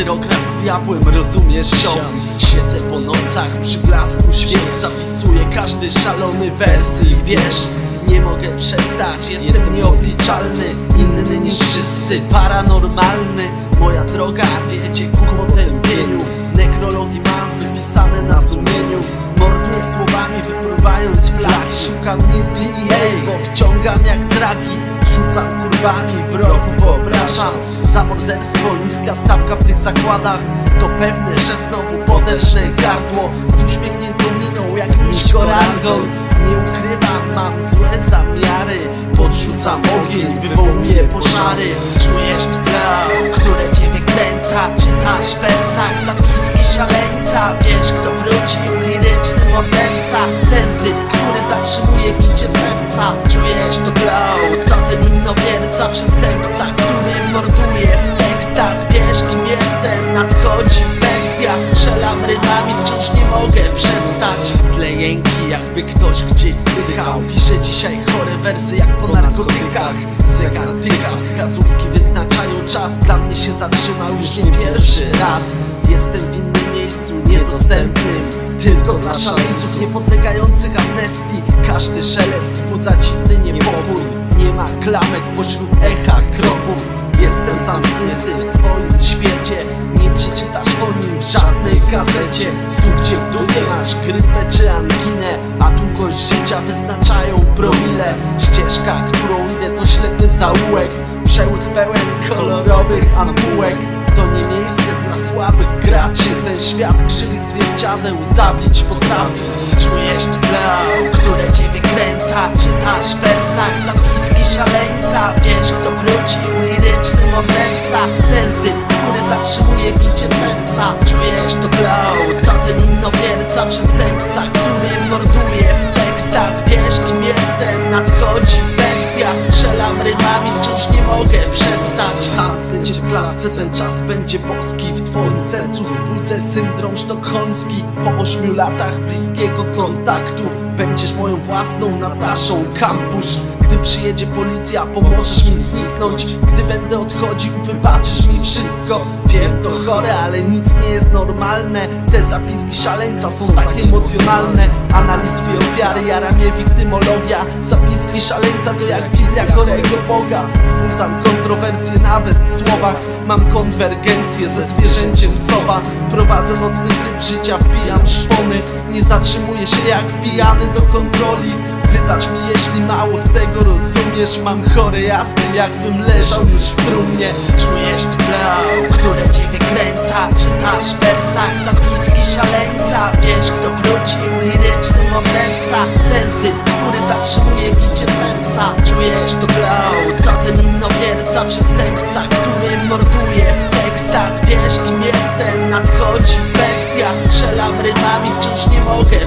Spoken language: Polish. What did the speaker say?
Cyrograf z diabłem, rozumiesz ziom? Siedzę po nocach przy blasku świec Zapisuję każdy szalony wers i wiesz? Nie mogę przestać, jestem nieobliczalny Inny niż wszyscy, paranormalny Moja droga wiedzie ku potępieniu. Nekrologii mam wypisane na sumieniu. Morduję słowami, wypruwając flaki Szukam nie DEA, bo wciągam jak draki. Rzucam kurwami, wrogu wyobrażam Za morderstwo niska stawka w tych zakładach. To pewne, że znowu poderżnę gardło. Z uśmiechniętą miną jak nisko rangon Nie ukrywam, mam złe zamiary. Podrzucam ogień, wywołuję pożary. Czujesz flow, które cię wykręca Czytasz w wersach zapiski szaleńca. Wiesz kto wrócił, liryczny morderca. Ten typ, który zatrzymuje bicie serca. Czujesz to flow, to ten innowierca. Przestępca, jakby ktoś gdzieś zdychał. Piszę dzisiaj chore wersy jak po narkotykach. Zegar tyka, wskazówki wyznaczają czas. Dla mnie się zatrzymał już nie pierwszy raz. Jestem w innym miejscu, niedostępnym Tylko dla szaleńców niepodlegających amnestii. Każdy szelest wzbudza dziwny niepokój. Nie ma klamek pośród echa kroków. Jestem zamknięty w swoim świecie Nie przeczytasz o nim w żadnej gazecie. Tu gdzie w dupie masz grypę czy anginę A długość życia wyznaczają promile. Ścieżka, którą idę to ślepy zaułek. Przełyk pełen kolorowych ampułek. To nie miejsce dla słabych graczy. Ten świat krzywych zwierciadeł zabić potrafi Czujesz flow, które cię wykręca. Czytasz w wersach zapiski szaleńca. Wiesz kto wrócił, liryczny morderca Ten typ, który zatrzymuje bicie serca Czujesz to flow, to ten innowierca Przestępca, który morduje w tekstach. Wiesz kim jestem, nadchodzi bestia. Strzelam rymami, wciąż nie mogę przestać. Zamknę cię w klatce, ten czas będzie boski. W twoim sercu wzbudzę syndrom sztokholmski. Po ośmiu latach bliskiego kontaktu Będziesz moją własną Nataszą Kampusz Gdy przyjedzie policja, pomożesz mi zniknąć. Gdy będę odchodził, wybaczysz mi wszystko. Wiem, to chore, ale nic nie jest normalne. Te zapiski szaleńca są tak emocjonalne. Analizuję ofiary, jara mnie wiktymologia Zapiski szaleńca to jak Biblia chorego Boga. Wzbudzam kontrowersje nawet w słowach. Mam konwergencję ze zwierzęciem sowa. Prowadzę nocny tryb życia, wbijam szpony. Nie zatrzymuję się jak pijany do kontroli Wybacz mi jeśli mało z tego rozumiesz. Mam chore jasne jakbym leżał już w trumnie. Czujesz flow, które cię wykręca Czytasz w wersach zapiski szaleńca. Wiesz kto wrócił, liryczny morderca. Ten typ, który zatrzymuje bicie serca. Czujesz to flow, to ten innowierca Przestępca, który morduje w tekstach. Wiesz kim jestem, nadchodzi bestia. Strzelam rymami, wciąż nie mogę